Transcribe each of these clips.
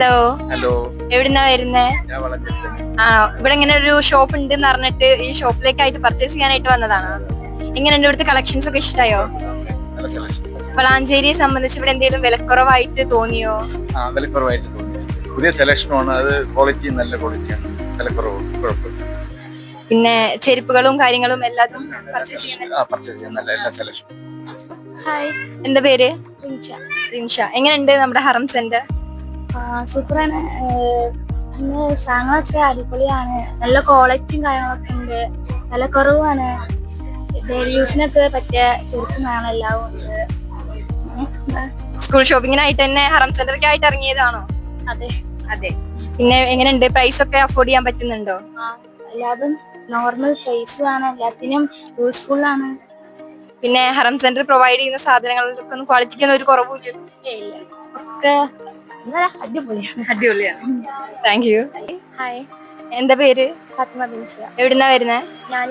Hello hello എവിടുന്നാ വരുന്നേ? ആണോ ഇവിടെ ഇങ്ങനെ ഒരു ഷോപ്പ് ഉണ്ട് എന്ന് പറഞ്ഞിട്ട് ഈ ഷോപ്പിലേക്കായിട്ട് പർച്ചേസ് ചെയ്യാനായിട്ട് വന്നതാണോ. എങ്ങനെയുണ്ട് ഇവിടുത്തെ കളക്ഷൻസ് ഒക്കെ ഇഷ്ടമായോ വളാഞ്ചേരിയെ സംബന്ധിച്ച് ഇവിടെ എന്തെങ്കിലും വിലക്കുറവായിട്ട് തോന്നിയോ? ആ വിലക്കുറവായിട്ട് തോന്നി. പുതിയ ആണ്. അത് ക്വാളിറ്റി നല്ല ക്വാളിറ്റിയാണ് വിലക്കുറവ് കുഴപ്പമില്ല പിന്നെ ചെരുപ്പുകളും കാര്യങ്ങളും എല്ലാതും പർച്ചേസ് ചെയ്യുന്ന ആ പർച്ചേസ് നല്ല എല്ലാ സെലക്ഷൻ ഹായ് എന്താ പേര്? റിൻഷ. റിൻഷ. എങ്ങനെയുണ്ട് നമ്മുടെ ഹറം സെന്റർ സൂപ്പറാണ്. പിന്നെ സാധനങ്ങളൊക്കെ അടിപൊളിയാണ്. നല്ല ക്വാളിറ്റിയും കാര്യങ്ങളൊക്കെ ഉണ്ട്. നല്ല കുറവാണ്. ഡെയിലി യൂസിനൊക്കെ പറ്റിയ ചെറുപ്പമാണ് എല്ലാം ഉണ്ട്. സ്കൂൾ ഷോപ്പിങ്ങിനായിട്ട് തന്നെ ഹറം സെന്ററിലേക്കായിട്ട് ഇറങ്ങിയതാണോ? അതെ. അതെ. പിന്നെ എങ്ങനെയുണ്ട്? പ്രൈസ് ഒക്കെ അഫോർഡ് ചെയ്യാൻ പറ്റുന്നുണ്ടോ? എല്ലാതും നോർമൽ പ്രൈസും ആണ് എല്ലാത്തിനും യൂസ്ഫുൾ ആണ്. പിന്നെ ഹറം സെന്റർ പ്രൊവൈഡ് ചെയ്യുന്ന സാധനങ്ങളൊക്കെ ഒന്നും ക്വാളിറ്റിക്കൊന്നും ഒരു കുറവില്ല ഇല്ല. ഒക്കെ അടിപൊളിയാണ് അടിപൊളിയാണ് താങ്ക് യു ഹായ് എന്താ പേര്? ഫാത്തിമ ബിൻസിയ എവിടുന്നാ വരുന്നത് ഞാൻ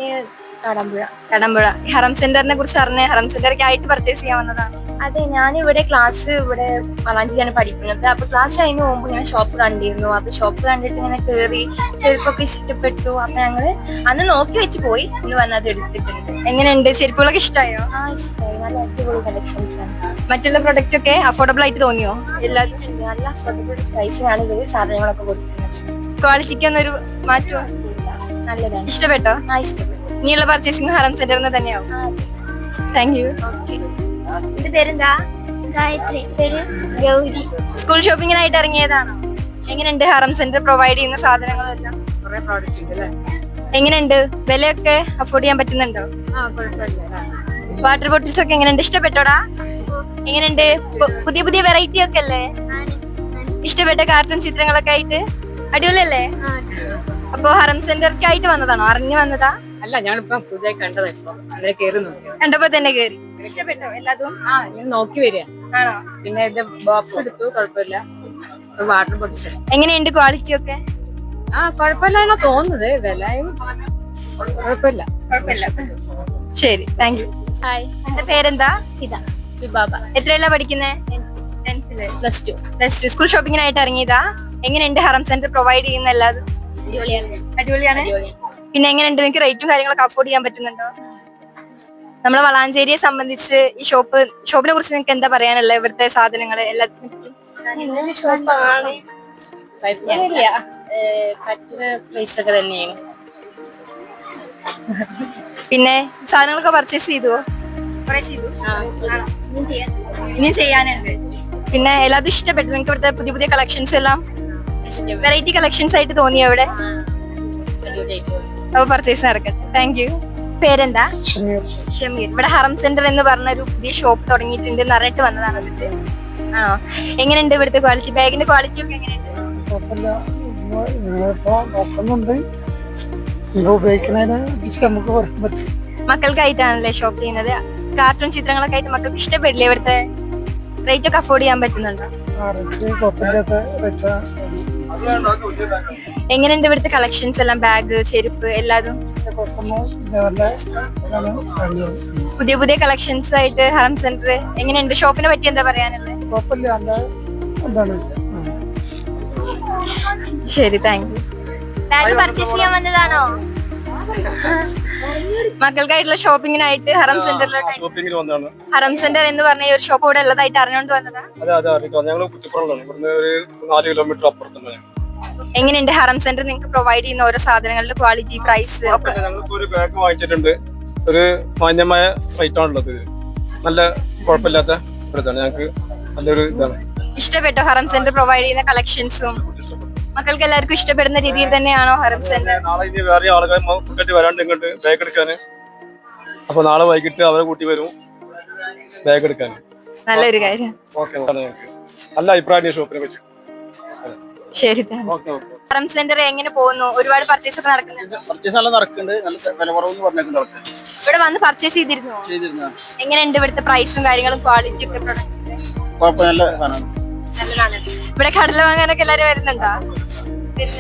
കടമ്പുഴ. കടമ്പുഴ. ഹറം സെന്ററിനെ കുറിച്ച് അറിഞ്ഞ. ഹറം സെന്ററൊക്കെ ആയിട്ട് പർച്ചേസ് ചെയ്യാൻ വന്നതാണ്. അതെ ഞാൻ ഇവിടെ ക്ലാസ് ഇവിടെ വളാഞ്ചിയാണ് പഠിക്കുന്നത്. അപ്പൊ ക്ലാസ് കഴിഞ്ഞ് മുമ്പ് ഞാൻ ഷോപ്പ് കണ്ടിരുന്നു. അപ്പൊ ഷോപ്പ് കണ്ടിട്ട് ഇങ്ങനെ കേറി ചെരുപ്പൊക്കെ ഇഷ്ടപ്പെട്ടു. അപ്പൊ ഞങ്ങൾ അന്ന് നോക്കി വെച്ച് പോയി. ഇന്ന് വന്നത് എടുത്തിട്ടുണ്ട്. എങ്ങനെയുണ്ട്? ചെരുപ്പുകളൊക്കെ ഇഷ്ടമായോ ആ ഇഷ്ടമായി നല്ല അടിപൊളി കളക്ഷൻസ് ആണ്. മറ്റുള്ള പ്രൊഡക്റ്റ് ഒക്കെ അഫോർഡബിൾ ആയിട്ട് തോന്നിയോ? ഉണ്ട്. നല്ല അഫോർഡബിൾ പ്രൈസിനാണ് ഇവർ സാധനങ്ങളൊക്കെ കൊടുക്കുന്നത്. ക്വാളിറ്റിക്ക് ഒന്നൊരു മാറ്റമോ നല്ലതാണ്. ഇഷ്ടപ്പെട്ടോ? ആ ഇഷ്ടപ്പെട്ടു. ഇനിയുള്ള പർച്ചേസിംഗ് ഹറം സെന്ററിന് തന്നെയാവും. താങ്ക് യു ഇത് പേരെന്താ? ഗായത്രി. പേര്? ഗൗരി. സ്കൂൾ ഷോപ്പിങ്ങിനായിട്ട് ഇറങ്ങിയതാണോ? എങ്ങനെയുണ്ട് ഹറം സെന്റർ പ്രൊവൈഡ് ചെയ്യുന്ന സാധനങ്ങളെല്ലാം? കുറെ പ്രോഡക്റ്റ് ഉണ്ട് അല്ലേ? എങ്ങനെയുണ്ട്? വിലയൊക്കെ അഫോർഡ് ചെയ്യാൻ പറ്റുന്നുണ്ടോ? ആ കുഴപ്പമില്ല. വാട്ടർ ബോട്ടിൽസ് ഒക്കെ എങ്ങനെയുണ്ട് ഇഷ്ടപ്പെട്ടോടാ എങ്ങനെയുണ്ട്? പുതിയ പുതിയ വെറൈറ്റി ഒക്കെ അല്ലേ? ഇഷ്ടപ്പെട്ട കാർട്ടൂൺ ചിത്രങ്ങളൊക്കെ ആയിട്ട്? അടിപൊളിയല്ലേ? അപ്പൊ ഹറം സെന്ററൊക്കെ ആയിട്ട് വന്നതാണോ? അറിഞ്ഞു വന്നതാ? അല്ല ഞാനിപ്പം പുതിയ കണ്ടത് ഇപ്പൊ. അങ്ങനെ കേറി നോക്കി. കണ്ടപ്പോ തന്നെ കേറി. ഇഷ്ടപ്പെട്ടോ എല്ലാതും? ആ ഞാൻ നോക്കി വരിക. ആണോ? പിന്നെ ഇത് ബോക്സ് എടുത്തു കുഴപ്പമില്ല. വാട്ടർ ബോട്ടിൽസ് എങ്ങനെയുണ്ട് ക്വാളിറ്റി ഒക്കെ? ആ കുഴപ്പമില്ല എന്നാ തോന്നുന്നത്. വിലയും കുഴപ്പമില്ല. കുഴപ്പമില്ല. ശരി താങ്ക് യു ഹായ് എന്റെ പേരെന്താ? ഇതാ. വിബാബ എത്രയല്ല പഠിക്കുന്നേ? Plus two plus two school ഷോപ്പിങ്ങിനായിട്ട് ഇറങ്ങിയതാ. എങ്ങനെയുണ്ട് ഹറം സെന്റർ പ്രൊവൈഡ് ചെയ്യുന്ന എല്ലാതും? അടിപൊളിയാണ്. പിന്നെ എങ്ങനെയുണ്ട്? നിങ്ങൾക്ക് റേറ്റും കാര്യങ്ങളൊക്കെ അഫോർഡ് ചെയ്യാൻ പറ്റുന്നുണ്ടോ? നമ്മളെ വളാഞ്ചേരിയെ സംബന്ധിച്ച് ഈ ഷോപ്പ് ഷോപ്പിനെ കുറിച്ച് നിങ്ങൾക്ക് എന്താ പറയാനുള്ള ഇവിടുത്തെ സാധനങ്ങൾ എല്ലാത്തിനും പിന്നെ സാധനങ്ങളൊക്കെ പർച്ചേസ് ചെയ്തുവോ കുറെ ചെയ്തു? ഇനിയും ചെയ്യാനുണ്ട്. പിന്നെ എല്ലാതും ഇഷ്ടപ്പെട്ടു. നിങ്ങൾക്ക് ഇവിടുത്തെ പുതിയ പുതിയ കളക്ഷൻസ് എല്ലാം? വെറൈറ്റി കളക്ഷൻസ് ആയിട്ട് തോന്നിയോ അവിടെ? അപ്പൊ പർച്ചേസ് നടക്കട്ടെ. താങ്ക് യു പേരെന്താ? ഷമീർ. ഇവിടെ ഹറം സെന്റർ എന്ന് പറഞ്ഞ ഒരു പുതിയ ഷോപ്പ് തുടങ്ങിയിട്ടുണ്ട് എന്ന് പറഞ്ഞിട്ട് വന്നതാണ് ആണോ? എങ്ങനെയുണ്ട് ഇവിടുത്തെ ക്വാളിറ്റി ബാഗിന്റെ ക്വാളിറ്റി ഒക്കെ എങ്ങനെയുണ്ട്? മക്കൾക്കായിട്ടാണല്ലേ ഷോപ്പ് ചെയ്യുന്നത്? കാർട്ടൂൺ ചിത്രങ്ങളൊക്കെ ആയിട്ട് മക്കൾക്ക് ഇഷ്ടപ്പെടില്ലേ ഇവിടുത്തെ? റേറ്റ് ഒക്കെ അഫോർഡ് ചെയ്യാൻ പറ്റുന്നുണ്ടോ? എങ്ങനെയുണ്ട് ഇവിടുത്തെ കളക്ഷൻസ് എല്ലാം? ബാഗ് ചെരുപ്പ് എല്ലാതും. പുതിയ പുതിയ കളക്ഷൻസ് ആയിട്ട് ഹറം സെന്റർ എങ്ങനെയുണ്ട്? ഷോപ്പിനെ പറ്റി എന്താ പറയാനുള്ളത് ശരി താങ്ക് യു ബാഗ് പർച്ചേസ് ചെയ്യാൻ വന്നതാണോ? മക്കൾക്കായിട്ടുള്ള ഷോപ്പിങ്ങിനായിട്ട് ഹറം സെന്ററിലോട്ട് ഷോപ്പിങ്ങിന് വന്നതാണ്. ഹറം സെന്റർ എന്ന് പറഞ്ഞ ഈ ഒരു ഷോപ്പ് ഇവിടെ ഉള്ളതായിട്ട് അറിഞ്ഞുകൊണ്ട് വന്നതാ. അതെ അതെ അറിയിട്ടോ ഞങ്ങൾ കുറ്റിപ്പുറമാണ് ഇവിടുന്ന് ഒരു നാല് കിലോമീറ്റർ അപ്പുറത്താണ് എങ്ങനെയുണ്ട് ഹറം സെന്റർ നിങ്ങൾക്ക് പ്രൊവൈഡ് ചെയ്യുന്ന ഓരോ സാധനങ്ങളുടെ ക്വാളിറ്റി പ്രൈസ് ഒക്കെ? ഞങ്ങൾക്ക് ഒരു ബാഗ് വാങ്ങിച്ചിട്ടുണ്ട്. ഒരു മാന്യമായ റേറ്റ് ആണുള്ളത് നല്ല കുഴപ്പമില്ലാത്ത ഇതാണ്. ഞങ്ങൾക്ക് നല്ലൊരു ഇതാണ്. ഇഷ്ടപ്പെട്ടോ ഹറം സെന്റർ പ്രൊവൈഡ് ചെയ്യുന്ന കളക്ഷൻസും മക്കൾക്ക് എല്ലാവർക്കും ഇഷ്ടപ്പെടുന്ന രീതിയിൽ തന്നെയാണോ ഹെർബ് സെന്റർ? നാളെ ഇനി വേറെ ആളുകൾ വരാണ്ട് ഇങ്ങോട്ട് ബാഗ് എടുക്കാന്. അപ്പൊ നാളെ വൈകിട്ട് അവരെ കൂട്ടി വരും ബാഗ് എടുക്കാൻ നല്ലൊരു കാര്യം. ഓക്കെ നല്ല അഭിപ്രായം ഷോപ്പിനെ പറ്റി ശരി ഓക്കെ ഓക്കെ. ഹറം സെന്റർ എങ്ങനെ പോകുന്നു? ഒരുപാട് പർച്ചേസ് ഒക്കെ നടക്കുന്നുണ്ട്. പർച്ചേസ് നല്ല നടക്കുന്നുണ്ട്. നല്ല വില കുറവെന്ന് പറഞ്ഞേക്കുന്നുണ്ട് ആൾക്കാർ ഇവിടെ വന്ന് പർച്ചേസ് ചെയ്തിരുന്നു? ചെയ്തിരുന്ന. എങ്ങനെയുണ്ട് ഇവിടുത്തെ പ്രൈസും കാര്യങ്ങളും ക്വാളിറ്റി ഒക്കെ പ്രൊഡക്റ്റ് നല്ലതാണ് ഇവിടെ കടല വാങ്ങാനൊക്കെ എല്ലാരും വരുന്നുണ്ടോ?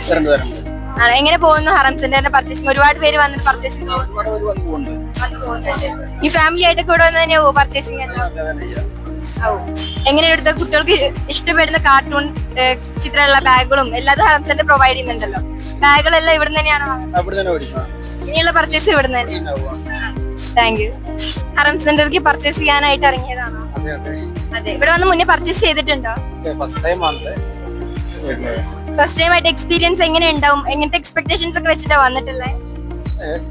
വരണ്ട് വരണ്ട് ആ, എങ്ങനെ പോകുന്നു ഹറം സെന്ററിന്റെ പർച്ചേസിംഗ് ഒരുപാട് പേര് പർച്ചേസിംഗ് വന്ന് പോകുന്നുണ്ട്. ഈ ഫാമിലി ആയിട്ട് കൂടെ വന്ന് തന്നെയാവോ പർച്ചേസിംഗ് എങ്ങനെ ഇവിടുത്തെ കുട്ടികൾക്ക് ഇഷ്ടപ്പെടുന്ന കാർട്ടൂൺ ചിത്രമുള്ള ബാഗുകളും എല്ലാതും ഹറം സെന്റർ പ്രൊവൈഡ് ചെയ്യുന്നുണ്ടല്ലോ. ബാഗുകളെല്ലാം ഇവിടെ തന്നെയാണ് ഇനിയുള്ള പർച്ചേസ് ഇവിടെ തന്നെ? താങ്ക് യു ഹറം സെന്ററിലേക്ക് പർച്ചേസ് ചെയ്യാനായിട്ട് ഇറങ്ങിയതാണോ? അതെ ഇവിടെ വന്ന് മുന്നേ പർച്ചേസ് ചെയ്തിട്ടുണ്ടോ? ഫസ്റ്റ് ടൈം ഫസ്റ്റ് ടൈം ആയിട്ട് എക്സ്പീരിയൻസ് എങ്ങനെ ഉണ്ടാവും എങ്ങനത്തെ എക്സ്പെക്ടേഷൻസ് ഒക്കെ വെച്ചിട്ടാ വന്നിട്ടുള്ളത്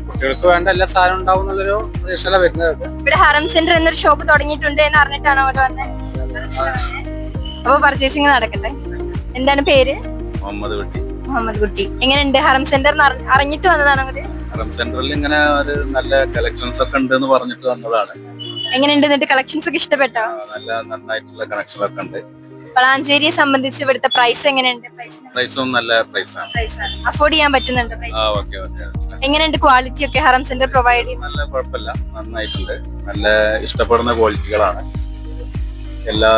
കുട്ടികൾക്ക് വേണ്ട എല്ലാ സാധനം ഉണ്ടാവും എന്നുള്ളൊരു പ്രതീക്ഷയില വരുന്നത്. ഇവിടെ ഹറം സെന്റർ എന്നൊരു ഷോപ്പ് തുടങ്ങിയിട്ടുണ്ട് എന്ന് അറിഞ്ഞിട്ടാണ് അവിടെ വന്നത് അപ്പൊ പർച്ചേസിങ് നടക്കട്ടെ. എന്താണ് പേര്? മുഹമ്മദ് കുട്ടി. മുഹമ്മദ് കുട്ടി. എങ്ങനെയുണ്ട് ഹറം സെന്റർ അറിഞ്ഞിട്ട് വന്നതാണ് അങ്ങോട്ട്? ഹറം സെന്ററിൽ ഇങ്ങനെ ഒരു നല്ല കളക്ഷൻസ് ഒക്കെ ഉണ്ട് എന്ന് പറഞ്ഞിട്ട് വന്നതാണ്. എങ്ങനെയുണ്ട്? എന്നിട്ട് കളക്ഷൻസ് ഒക്കെ ഇഷ്ടപ്പെട്ടോ? നല്ല നന്നായിട്ടുള്ള കണക്ഷനൊക്കെ ഉണ്ട്. വളാഞ്ചേരിയെ സംബന്ധിച്ച് ഇവിടുത്തെ പ്രൈസ് എങ്ങനെയുണ്ട്? പ്രൈസും നല്ല പ്രൈസാണ് പ്രൈസ് അഫോർഡ് ചെയ്യാൻ പറ്റുന്നുണ്ട് പ്രൈസ് ആ ഓക്കെ ഓക്കെ എങ്ങനെയുണ്ട് ക്വാളിറ്റി ഒക്കെ ഹറം സെന്റർ പ്രൊവൈഡ് ചെയ്യുന്നത്? നല്ല കുഴപ്പമില്ല. നന്നായിട്ടുണ്ട്. നല്ല ഇഷ്ടപ്പെടുന്ന ക്വാളിറ്റികളാണ് എല്ലാ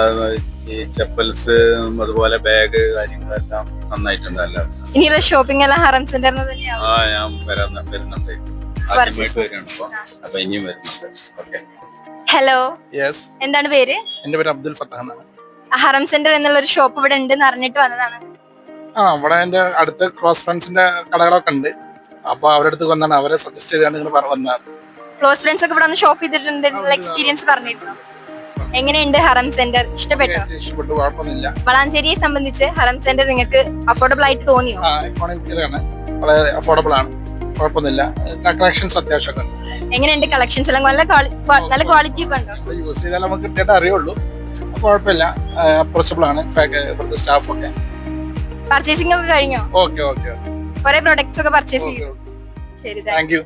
ഈ ചെപ്പൽസ് അതുപോലെ ബാഗ് കാര്യങ്ങളെല്ലാം നന്നായിട്ടുണ്ട് അല്ല ഇനിയുള്ള ഷോപ്പിംഗ് എല്ലാം ഹറം സെന്ററിന് തന്നെയാണ് ആ ഞാൻ വരാൻ വരുന്നുണ്ട്. ആദ്യമായിട്ട് വരികയാണ് ഇപ്പൊ. അപ്പൊ ഇനിയും വരുന്നുണ്ട്. ഓക്കെ ഹലോ യെസ് എന്താണ് പേര്? എന്റെ പേര് അബ്ദുൽ ഫത്താഹ് എന്നാണ്. ഹറം സെന്റർ എന്നുള്ള ഒരു ഷോപ്പ് ഇവിടെ ഉണ്ടെന്ന് അറിഞ്ഞിട്ട് വന്നതാണ്. ആ ഇവിടെ എന്റെ അടുത്ത് ക്ലോസ് ഫ്രണ്ട്സിന്റെ കടകളൊക്കെ ഉണ്ട്. അപ്പൊ അവരുടെ അടുത്ത് വന്നാണ് അവരെ സജസ്റ്റ് ചെയ്താണ് നിങ്ങൾ പറഞ്ഞത് വന്നത് ക്ലോസ് ഫ്രണ്ട്സ് ഒക്കെ ഇവിടെ വന്ന് ഷോപ്പ് ചെയ്തിട്ടുണ്ട് എക്സ്പീരിയൻസ് പറഞ്ഞിരുന്നു? എങ്ങനെയുണ്ട് ഹറം സെന്റർ? ഇഷ്ടപ്പെട്ടോ? ഇഷ്ടപ്പെട്ടു കുഴപ്പമൊന്നുമില്ല. വളാഞ്ചേരിയെ സംബന്ധിച്ച് ഹറം സെന്റർ നിങ്ങൾക്ക് അഫോർഡബിൾ ആയിട്ട് തോന്നിയോ? ആ എക്കോണമിക്കലാണ് വളരെ അഫോർഡബിൾ ആണ്. കുഴപ്പമൊന്നുമില്ല. കളക്ഷൻസ് അത്യാവശ്യമൊക്കെ ഉണ്ട്. എങ്ങനെയുണ്ട് കളക്ഷൻസ് എല്ലാം നല്ല നല്ല ക്വാളിറ്റി ഒക്കെ ഉണ്ടോ? യൂസ് ചെയ്താൽ നമുക്ക് കൃത്യമായിട്ട് അറിയുള്ളൂ. കുഴപ്പമില്ല. അപ്രോച്ചബിൾ ആണ്. സ്റ്റാഫ് ഇവിടുത്തെ സ്റ്റാഫൊക്കെ പർച്ചേസിംഗ് ഒക്കെ കഴിഞ്ഞോ? ഓക്കെ ഓക്കെ കുറെ പ്രൊഡക്ട്സ് ഒക്കെ പർച്ചേസ് ചെയ്തു. ശരി താങ്ക് യു